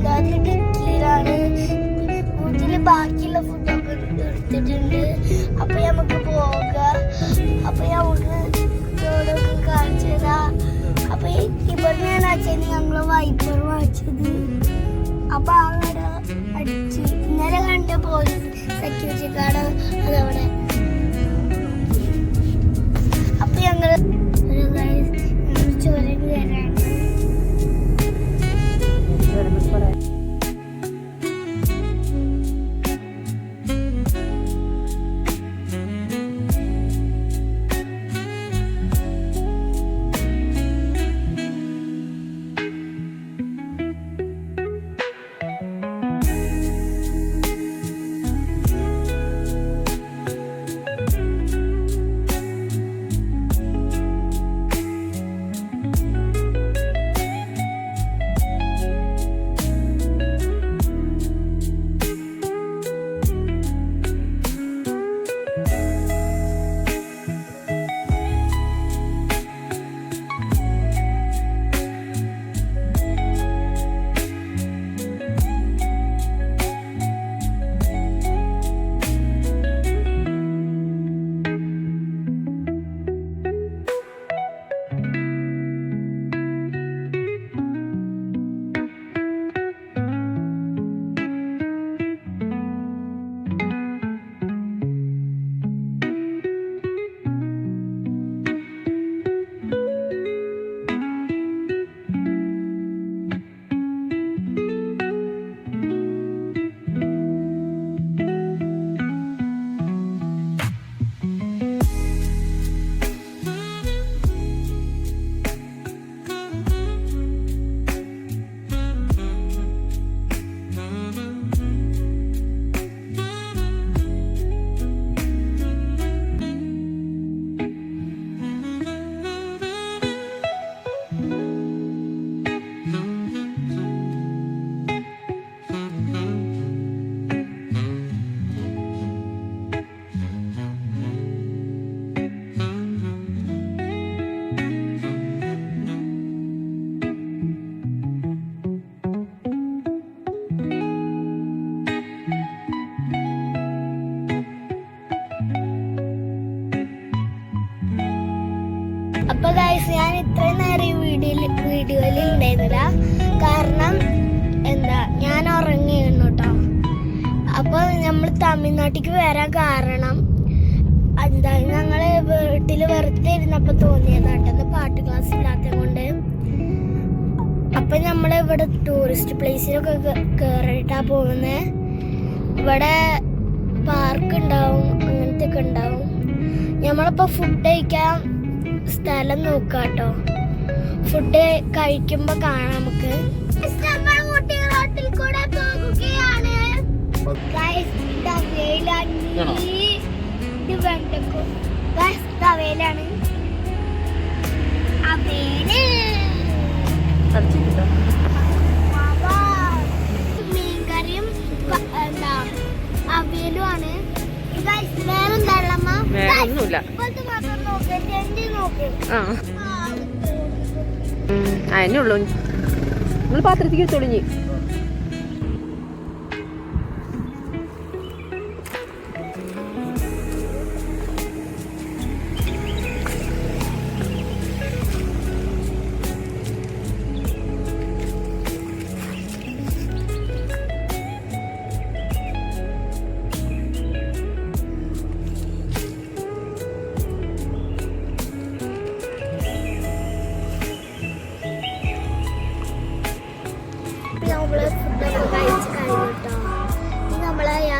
ഡിക്കിയിലാണ് വീട്ടിൽ ബാക്കിയുള്ള ഫുഡൊക്കെ എടുത്തിട്ടുണ്ട് അപ്പൊ നമുക്ക് പോകാം അപ്പൊ നമുക്ക് ഇതോടൊക്കെ കാണിച്ചതാ അപ്പൊ ഇവിടെ ഞാൻ അച്ഛന് ഞങ്ങൾ വൈപ്പർ വാങ്ങിച്ചത് അപ്പൊ അവിടെ അടിച്ച് ഇന്നലെ കണ്ട പോലീസ് സെക്യൂരിറ്റി ഗാർഡ് അതവിടെ അപ്പൊ ഞങ്ങൾ ഞാൻ ഇത്രയും നേരം ഈ വീഡിയോയിൽ വീഡിയോയിൽ ഉണ്ടായിരുന്നില്ല. കാരണം എന്താ ഞാൻ ഉറങ്ങിയിരുന്നു കേട്ടോ. അപ്പോൾ നമ്മൾ തമിഴ്നാട്ടിലേക്ക് വരാൻ കാരണം എന്താ ഞങ്ങൾ വീട്ടിൽ വെറുതെ ഇരുന്നപ്പോൾ തോന്നിയതാട്ടെന്ന് പാട്ട് ക്ലാസ് ഇല്ലാത്തത് കൊണ്ട്. അപ്പം നമ്മൾ ഇവിടെ ടൂറിസ്റ്റ് പ്ലേസിലൊക്കെ കയറിയിട്ടാണ് പോകുന്നത് ഇവിടെ പാർക്ക് ഉണ്ടാവും അങ്ങനത്തെ ഒക്കെ ഉണ്ടാവും. നമ്മളിപ്പോൾ ഫുഡ് കഴിക്കാൻ സ്ഥലം നോക്കാട്ടോ ഫുഡ് കഴിക്കുമ്പോ കാണാം നമുക്ക് കൂടെ പോകുകയാണ് Guys, ഇതാ വെയിലാണ്. ആണോ? ഇത് വെണ്ടക്കോ. Guys, ഇതാ വെയിലാണ്. ആ വെയിൽ. മാവാ. മീൻകറിയും എന്താ അവയിലുമാണ് വേറെന്താ? വേറെ ഒന്നുമില്ല. ആ. അതിനുള്ളൂ നിങ്ങൾ പാത്രത്തിലേക്ക് വെച്ചോളിഞ്ഞ്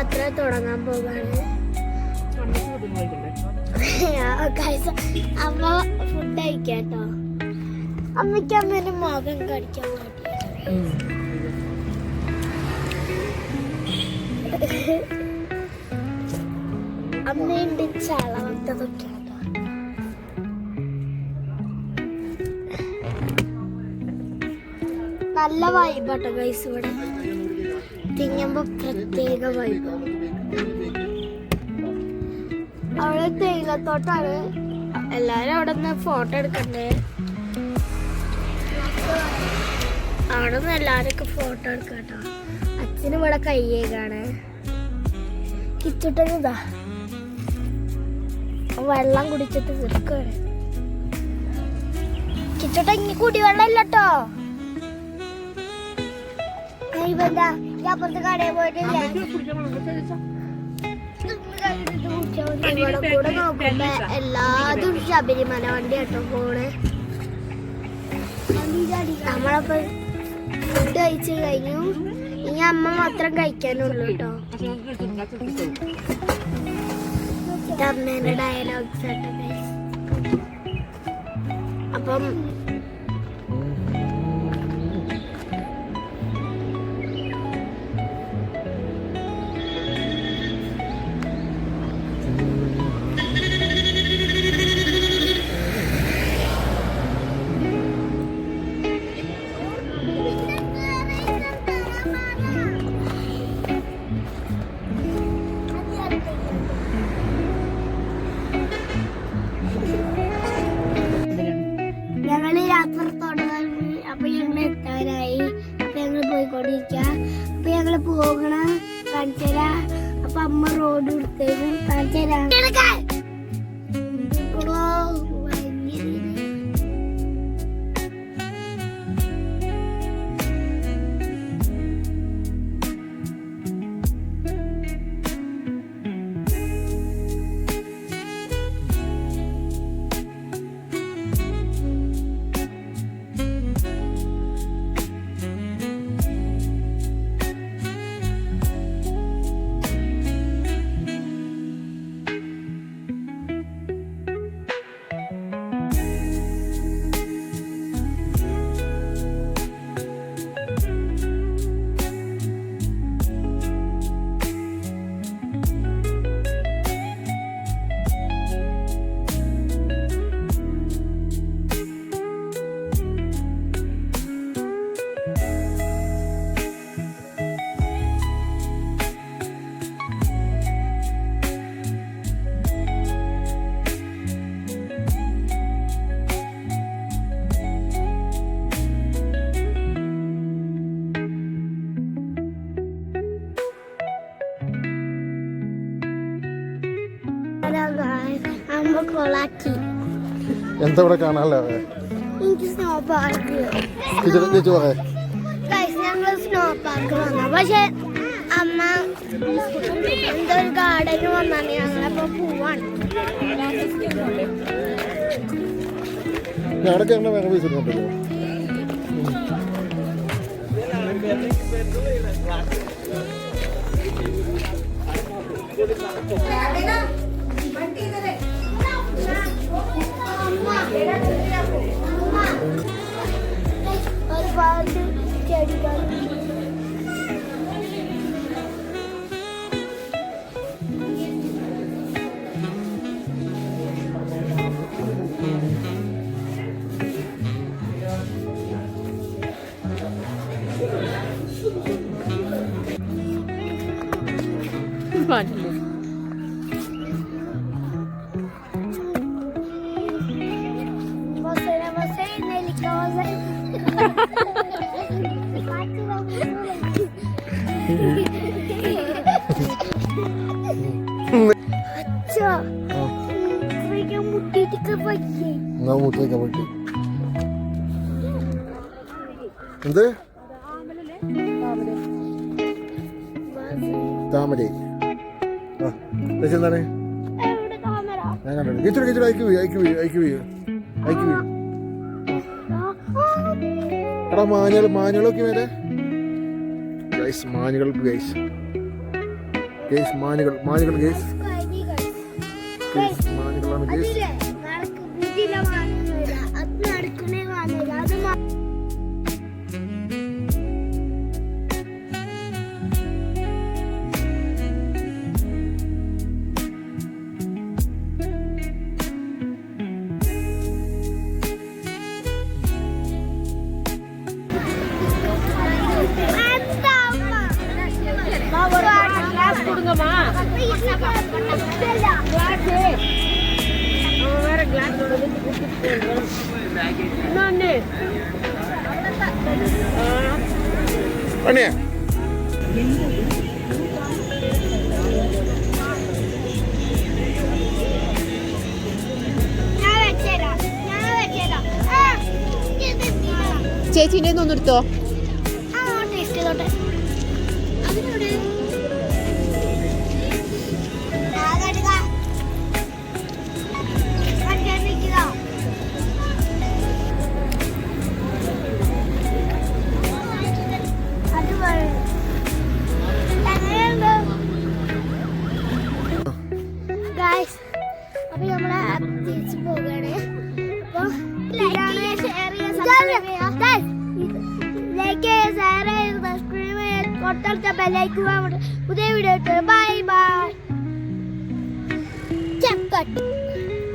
യാത്ര തുടങ്ങാൻ പോവാണ് അമ്മ ഫുഡ് കഴിക്കാട്ടോ. അമ്മയ്ക്ക് അമ്മേന്റെ മുഖം കടിക്കാൻ അമ്മയുണ്ട് ചളവത്തതൊക്കെ. നല്ല വൈബാട്ടോ ഗൈസ് ഇവിടെ. തിങ്ങുമ്പോ പ്രത്യേക വൈബ് അവിടെ തേയിലത്തോട്ടാണ്. എല്ലാരും അവിടെ നിന്ന് ഫോട്ടോ എടുക്കണ്ടേ? അവിടെ നിന്ന് എല്ലാവരൊക്കെ ഫോട്ടോ എടുക്കാം കേട്ടോ അച്ഛനും ഇവിടെ കയ്യേക്കാണ് കിച്ചിട്ടതാ വെള്ളം കുടിച്ചിട്ട് തീർക്കാണ് കിച്ചിട്ട ഇനി കുടിവെള്ളം ഇല്ലട്ടോ ഇവന്താ അപ്പുറത്ത് കടയിൽ പോയിട്ട് ഇവിടെ കൂടെ നോക്കുമ്പോ എല്ലാതും ശബരിമല വണ്ടി കേട്ടോ പോണേ. നമ്മളപ്പോ ഫുഡ് കഴിച്ചു കഴിഞ്ഞു. ഇനി അമ്മ മാത്രം കഴിക്കാനുള്ളൂ കേട്ടോ. അമ്മേന്റെ ഡയലോഗ്സ് guys. അപ്പം കൊളാക്കി. എന്താ ഇവിടെ കാണാനല്ലേ എനിക്ക് സ്നോ പാർക്ക് ചേച്ചി പറയേ. ഞങ്ങൾ സ്നോ പാർക്ക് വന്നു. പക്ഷെ അമ്മ എന്തോ ഒരു ഗാർഡന് വന്നാണ്. ഞങ്ങളപ്പോ പോവാണ്. ഞങ്ങളുടെ ഞങ്ങളുടെ വേറെ പൈസ ഉണ്ടല്ലോ ഒരുപാട് മൂത്ത് വയ്ക്കാൻ പറ്റി എന്ത് താമര ചേച്ചി എന്താണ്? ഞാൻ കണ്ടു അയക്ക് വീ അയക്ക് വീ അയക്ക് വീ എടാ മാനുകൾ മാനുകളൊക്കെ മേലെ. ഗൈസ് മാനുകൾ ഗൈസ് ഗൈസ് മാനുകൾ മാനുകൾ ഗൈസ് ഗൈസ് മാനുകളാണ് ഗൈസ് പണിയാ? ചേച്ചീന്റെ ഒന്ന് എടുത്തോ?